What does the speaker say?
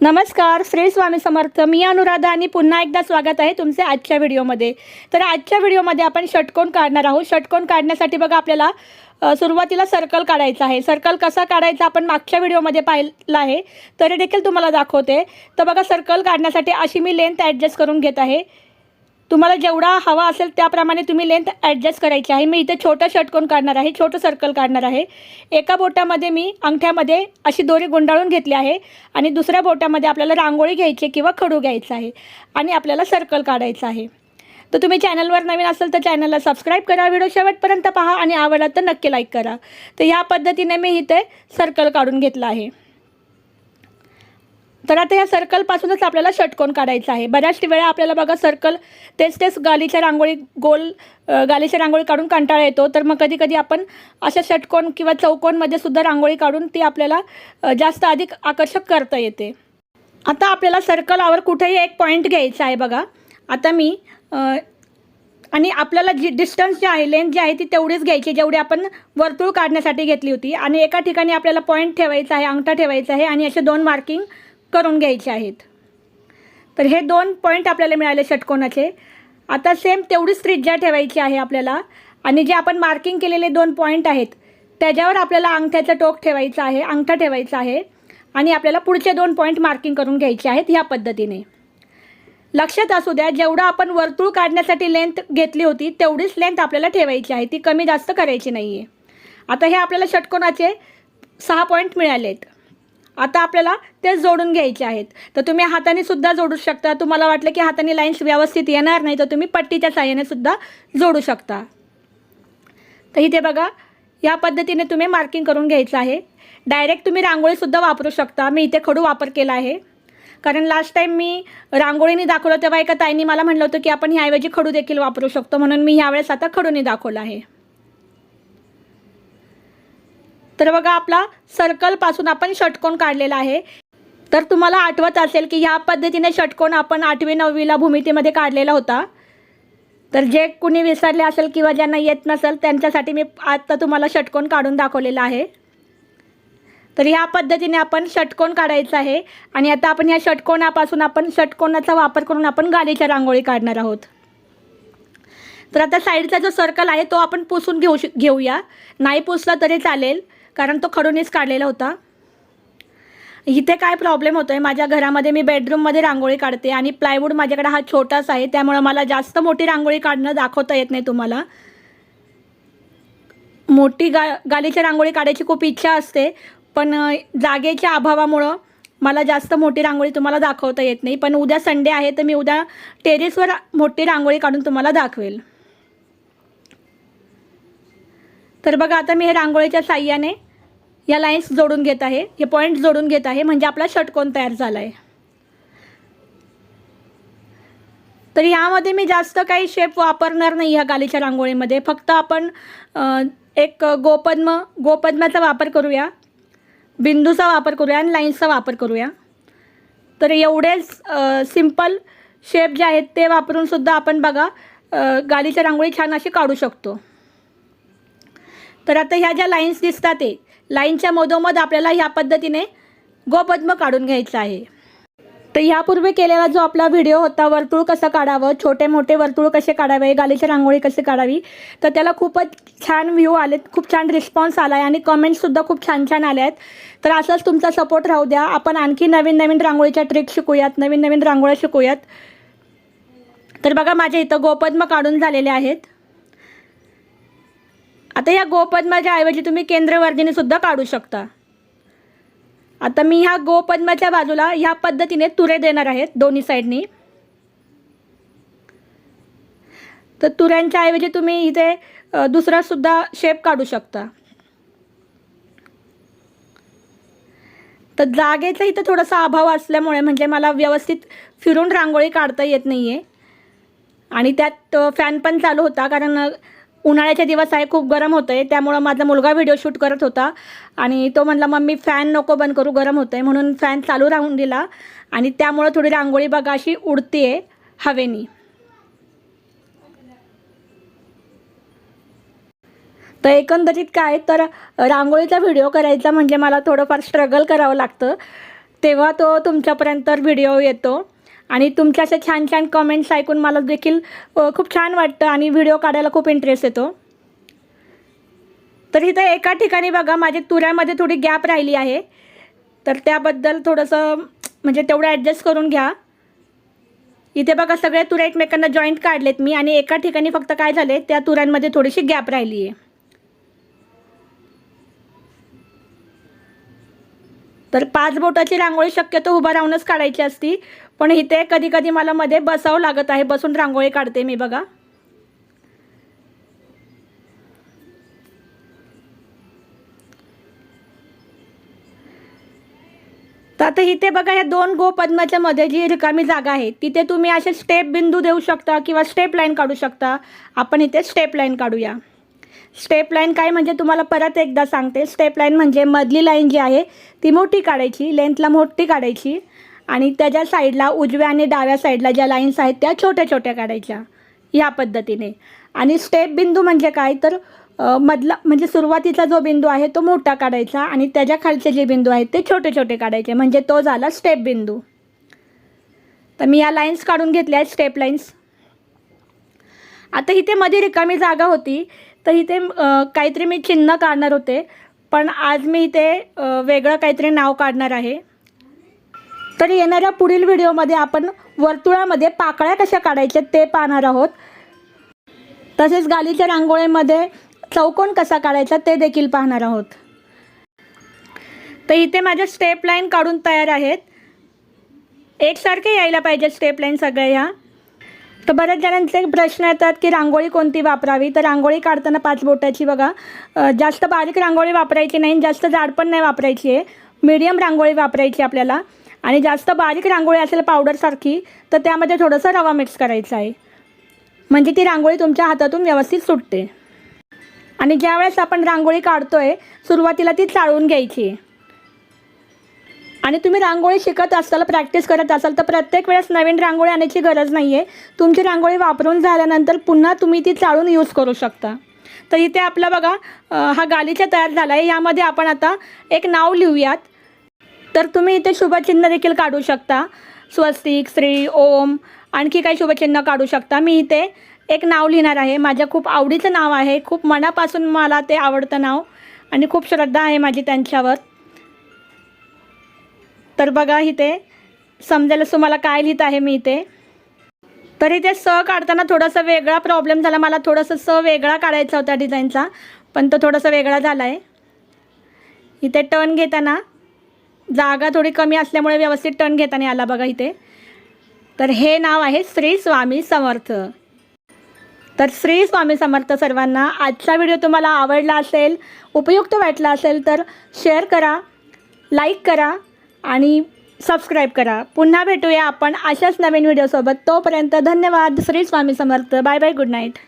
नमस्कार श्री स्वामी समर्थ. मी अनुराधा आणि पुन्हा एकदा स्वागत आहे तुमचे आजच्या व्हिडिओमध्ये. तर आजच्या व्हिडिओमध्ये आपण षटकोण काढणार आहोत. षटकोण काढण्यासाठी बघा आपल्याला सुरुवातीला सर्कल काढायचा आहे. सर्कल कसा काढायचा आपण मागच्या व्हिडिओमध्ये पाहिलं आहे. तरी देखील तुम्हाला दाखवते. तर बघा सर्कल काढण्यासाठी अशी मी लेंथ ॲडजस्ट करून घेत आहे. तुम्हाला जेवढा हवा असेल त्याप्रमाणे तुम्ही लेंथ ॲडजस्ट करायची आहे. मी इथे छोटं षटकोन काढणार आहे? छोटं सर्कल काढणार आहे. एका बोटामध्ये मी अंगठ्यामध्ये अशी दोरी गुंडाळून घेतली आहे आणि दुसऱ्या बोटामध्ये आपल्याला रांगोळी घ्यायची किंवा खडू घ्यायचा आहे आणि आपल्याला सर्कल काढायचं आहे. तर तुम्ही चॅनलवर नवीन असेल तर चॅनलला सबस्क्राईब करा. व्हिडिओ शेवटपर्यंत पहा आणि आवडला तर नक्की लाईक करा. तर ह्या पद्धतीने मी इथे सर्कल काढून घेतलं आहे. तर आता ह्या सर्कलपासूनच आपल्याला षटकोन काढायचा आहे. बऱ्याच वेळा आपल्याला बघा सर्कल तेच तेच गालीच्या रांगोळी गोल गालीच्या रांगोळी काढून कंटाळा येतो. तर मग कधी कधी आपण अशा षटकोन किंवा चौकोनमध्ये सुद्धा रांगोळी काढून ती आपल्याला जास्त अधिक आकर्षक करता येते. आता आपल्याला सर्कलावर कुठेही एक पॉईंट घ्यायचा आहे बघा. आता मी आणि आपल्याला जी डिस्टन्स जे आहे लेंथ जी आहे ती तेवढीच घ्यायची जेवढी आपण वर्तुळ काढण्यासाठी घेतली होती. आणि एका ठिकाणी आपल्याला पॉईंट ठेवायचा आहे अंगठा ठेवायचा आहे आणि असे दोन मार्किंग करून घ्यायचे आहेत. तर हे दोन पॉईंट आपल्याला मिळाले षटकोनाचे. आता सेम तेवढीच त्रिज्या ठेवायची आहे आपल्याला. आणि जे आपण मार्किंग केलेले दोन पॉईंट आहेत त्याच्यावर आपल्याला अंगठ्याचं टोक ठेवायचं आहे अंगठा ठेवायचा आहे. आणि आपल्याला पुढचे दोन पॉईंट मार्किंग करून घ्यायचे आहेत ह्या पद्धतीने. लक्षात असू द्या जेवढं आपण वर्तुळ काढण्यासाठी लेंथ घेतली होती तेवढीच लेंथ आपल्याला ठेवायची आहे. ती कमी जास्त करायची नाही आहे आता हे आपल्याला षटकोनाचे सहा पॉईंट मिळालेत. आता आपल्याला ते जोडून घ्यायचे आहेत. तर तुम्ही हाताने सुद्धा जोडू शकता. तुम्हाला वाटलं की हाताने लाईन्स व्यवस्थित येणार नाही तर तुम्ही पट्टीच्या साह्याने सुद्धा जोडू शकता. तर इथे बघा या पद्धतीने तुम्ही मार्किंग करून घ्यायचं आहे. डायरेक्ट तुम्ही रांगोळीसुद्धा वापरू शकता. मी इथे खडू वापर केला आहे. कारण लास्ट टाईम मी रांगोळीने दाखवलं तेव्हा एका ताईने मला म्हणलं होतं की आपण ह्याऐवजी खडू देखील वापरू शकतो. म्हणून मी ह्यावेळेस आता खडूने दाखवलं आहे. तर बघा आपला सर्कलपासून आपण षटकोन काढलेला आहे. तर तुम्हाला आठवत असेल की ह्या पद्धतीने षटकोन आपण आठवी नववीला भूमितीमध्ये काढलेला होता. तर जे कुणी विसरले असेल किंवा ज्यांना येत नसेल त्यांच्यासाठी मी आत्ता तुम्हाला षटकोन काढून दाखवलेला आहे. तर ह्या पद्धतीने आपण षटकोन काढायचं आहे आणि आता आपण ह्या षटकोनापासून आपण षटकोनाचा वापर करून आपण गालीच्या रांगोळी काढणार आहोत. तर आता साईडचा जो सर्कल आहे तो आपण पुसून घेऊ श घेऊया. नाही पुसला तरी चालेल. कारण तो खडूनच काढलेला होता. इथे काय प्रॉब्लेम होतो आहे माझ्या घरामध्ये मी बेडरूममध्ये रांगोळी काढते आणि प्लायवूड माझ्याकडे हा छोटासा आहे त्यामुळं मला जास्त मोठी रांगोळी काढणं दाखवता येत नाही तुम्हाला. मोठी गा गालीची रांगोळी काढायची खूप इच्छा असते पण जागेच्या अभावामुळं मला जास्त मोठी रांगोळी तुम्हाला दाखवता येत नाही. पण उद्या संडे आहे तर मी उद्या टेरेसवर मोठी रांगोळी काढून तुम्हाला दाखवेल. तर बघा आता मी हे रांगोळीच्या साह्याने या लाईन्स जोडून घेत आहे. हे पॉईंट जोडून घेत आहे. म्हणजे आपला षटकोन तयार झाला आहे तर ह्यामध्ये मी जास्त काही शेप वापरणार नाही ह्या गालीच्या रांगोळीमध्ये. फक्त आपण एक गोपद्म गोपद्माचा वापर करूया. बिंदूचा वापर करूया आणि लाईन्सचा वापर करूया. तर एवढेच सिंपल शेप जे आहेत ते वापरून सुद्धा आपण बघा गालीच्या रांगोळी छान अशी काढू शकतो. तर आता ह्या ज्या लाईन्स दिसतात ते लाईनच्या मधोमध आपल्याला ह्या पद्धतीने गोपद्म काढून घ्यायचं आहे. तर ह्यापूर्वी केलेला जो आपला व्हिडिओ होता वर्तुळ कसं काढावं छोटे मोठे वर्तुळ कसे काढावे गालीची रांगोळी कशी काढावी तर त्याला खूपच छान व्ह्यू आलेत खूप छान रिस्पॉन्स आला आहे आणि कमेंट्ससुद्धा खूप छान छान आल्या आहेत तर असंच तुमचा सपोर्ट राहू द्या. आपण आणखी नवीन नवीन रांगोळीच्या ट्रिक शिकूयात नवीन नवीन रांगोळ्या शिकूयात. तर बघा माझ्या इथं गोपद्म काढून झालेले आहेत. आता या गोपद्माच्या ऐवजी तुम्ही केंद्रवर्धिनी सुद्धा काढू शकता. आता मी ह्या गोपद्माच्या बाजूला ह्या पद्धतीने तुरे देणार आहेत दोन्ही साईडनी. तर तुऱ्यांच्या ऐवजी तुम्ही इथे दुसरा सुद्धा शेप काढू शकता. तर जागेचा इथं थोडासा अभाव असल्यामुळे म्हणजे मला व्यवस्थित फिरून रांगोळी काढता येत नाही आहे आणि त्यात फॅन पण चालू होता कारण उन्हाळ्याच्या उन्हाळ्याचे दिवस आहे खूप गरम होतं आहे त्यामुळं माझा मुलगा व्हिडिओ शूट करत होता. आणि तो म्हणला मम्मी फॅन नको बंद करू गरम होतं आहे म्हणून फॅन चालू राहून दिला. आणि त्यामुळं थोडी रांगोळी बघा अशी उडते आहे हवेनी. तर एकंदरीत काय तर रांगोळीचा व्हिडिओ करायचा म्हणजे मला थोडंफार स्ट्रगल करावं लागतं. तेव्हा तो तुमच्यापर्यंत व्हिडिओ येतो. आणि तुमच्या अशा छान छान कमेंट्स ऐकून मला देखील खूप छान वाटतं आणि व्हिडिओ काढायला खूप इंटरेस्ट येतो. तर इथं एका ठिकाणी बघा माझ्या तुऱ्यामध्ये थोडी गॅप राहिली आहे. तर त्याबद्दल थोडंसं म्हणजे तेवढं ॲडजस्ट करून घ्या. इथे बघा सगळ्या तुऱ्या एकमेकांना जॉईंट काढलेत मी आणि एका ठिकाणी फक्त काय झाले त्या तुऱ्यांमध्ये थोडीशी गॅप राहिली आहे. तर पाच बोटाची रांगोळी शक्यतो उभा राहूनच काढायची असती. पण इथे कधी कधी मला मध्ये बसावं लागत आहे. बसून रांगोळी काढते मी बघा. तर आता इथे बघा ह्या दोन गोपद्माच्या मध्ये जी रिकामी जागा आहे तिथे तुम्ही असे स्टेप बिंदू देऊ शकता किंवा स्टेप लाईन काढू शकता. आपण इथे स्टेप लाईन काढूया. स्टेप लाईन काय म्हणजे तुम्हाला परत एकदा सांगते. स्टेप लाईन म्हणजे मधली लाईन जी आहे ती मोठी काढायची लेंथला मोठी काढायची. आणि त्याच्या साईडला उजव्या आणि डाव्या साईडला ज्या लाईन्स आहेत त्या छोट्या छोट्या काढायच्या. ह्या पद्धतीने. आणि स्टेप बिंदू म्हणजे काय? तर मधला म्हणजे सुरुवातीचा जो बिंदू आहे तो मोठा काढायचा आणि त्याच्या खालचे जे बिंदू आहेत ते छोटे छोटे काढायचे. म्हणजे तो झाला स्टेप बिंदू. तर मी या लाईन्स काढून घेतल्या आहेत स्टेप लाईन्स आता इथे मध्ये रिकामी जागा होती. तर इथे काहीतरी मी चिन्ह काढणार होते. पण आज मी इथे वेगळं काहीतरी नाव काढणार आहे. तर येणाऱ्या पुढील व्हिडिओमध्ये आपण वर्तुळामध्ये पाकळ्या कशा काढायच्या ते पाहणार आहोत. तसेच गालीच्या रांगोळीमध्ये चौकोन कसा काढायचा ते देखील पाहणार आहोत. तर इथे माझ्या स्टेप लाईन काढून तयार आहेत. एकसारखे यायला पाहिजे स्टेप लाईन सगळ्या ह्या. तर बऱ्याच जणांचे प्रश्न येतात की रांगोळी कोणती वापरावी? तर रांगोळी काढताना पाच बोटाची बघा. जास्त बारीक रांगोळी वापरायची नाही जास्त जाड पण नाही वापरायची आहे. मीडियम रांगोळी वापरायची आपल्याला. आणि जास्त बारीक रांगोळी असेल पावडरसारखी तर त्यामध्ये थोडंसं रवा मिक्स करायचा आहे. म्हणजे ती रांगोळी तुमच्या हातातून व्यवस्थित सुटते. आणि ज्यावेळेस आपण रांगोळी काढतो आहे सुरुवातीला ती चाळून घ्यायची. आहे आणि तुम्ही रांगोळी शिकत असाल प्रॅक्टिस करत असाल तर प्रत्येक वेळेस नवीन रांगोळी आणायची गरज नाही आहे तुमची रांगोळी वापरून झाल्यानंतर पुन्हा तुम्ही ती चाळून यूज करू शकता. तर इथे आपला बघा हा गालीचा तयार झाला आहे यामध्ये आपण आता एक नाव लिहूयात. तर तुम्ही इथे शुभचिन्ह देखील काढू शकता. स्वस्तिक श्री ओम आणखी काही शुभचिन्ह काढू शकता. मी इथे एक नाव लिहिणार आहे. माझ्या खूप आवडीचं नाव आहे. खूप मनापासून मला ते आवडतं नाव आणि खूप श्रद्धा आहे माझी त्यांच्यावर. तर बघा इथे समजायला तुम्हाला काय लिहित आहे मी इथे. तर इथे स काढताना थोडासा वेगळा प्रॉब्लेम झाला. मला थोडंसं स वेगळा काढायचा होता डिझाईनचा पण तो थोडासा वेगळा झाला आहे इथे टर्न घेताना जागा थोडी कमी असल्यामुळे व्यवस्थित टर्न घेताना आला बघा इथे. तर हे नाव आहे श्री स्वामी समर्थ. तर श्री स्वामी समर्थ सर्वांना आजचा व्हिडिओ तुम्हाला आवडला असेल उपयुक्त वाटला असेल तर शेअर करा लाईक करा आणि सबस्क्राईब करा. पुन्हा भेटूया आपण अशाच नवीन व्हिडिओसोबत. तोपर्यंत धन्यवाद. Shri Swami Samarth. Bye bye good night